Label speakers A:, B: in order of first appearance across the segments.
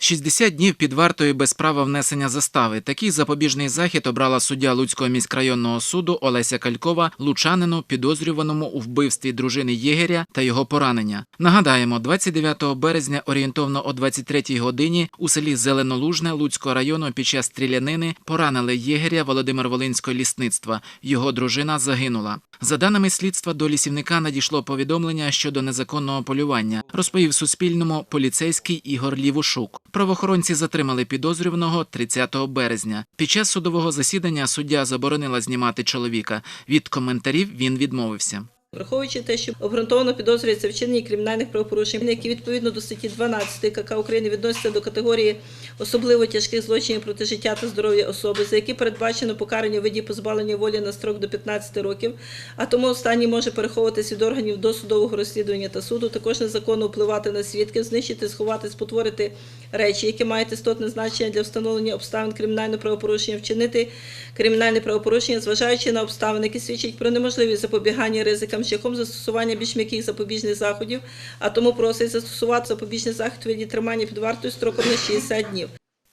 A: 60 днів під вартою без права внесення застави. Такий запобіжний захід обрала суддя Луцького міськрайонного суду Олеся Калькова лучанину, підозрюваному у вбивстві дружини Єгеря та його поранення. Нагадаємо, 29 березня орієнтовно о 23 годині у селі Зеленолужне Луцького району під час стрілянини поранили Єгеря Володимир Волинського лісництва. Його дружина загинула. За даними слідства, до лісівника надійшло повідомлення щодо незаконного полювання. Розповів Суспільному поліцейський Ігор Лівушук. Правоохоронці затримали підозрюваного 30 березня. Під час судового засідання суддя заборонила знімати чоловіка. Від коментарів він відмовився.
B: Враховуючи те, що обґрунтовано підозрюється вчинення кримінальних правопорушень, які відповідно до статті 12 КК України відносяться до категорії особливо тяжких злочинів проти життя та здоров'я особи, за які передбачено покарання у виді позбавлення волі на строк до 15 років, а тому останній може переховуватись від органів досудового розслідування та суду, також незаконно впливати на свідків, знищити, сховати, спотворити речі, які мають істотне значення для встановлення обставин кримінального правопорушення, вчинити кримінальне правопорушення, зважаючи на обставини, які свідчать про неможливість запобігання ризикам шляхом застосування більш м'яких запобіжних заходів, а тому просить застосувати запобіжний захід від тримання під вартою строком на 60 днів.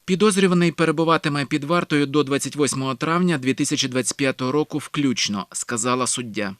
A: Підозрюваний перебуватиме під вартою до 28 травня 2025 року включно, сказала суддя.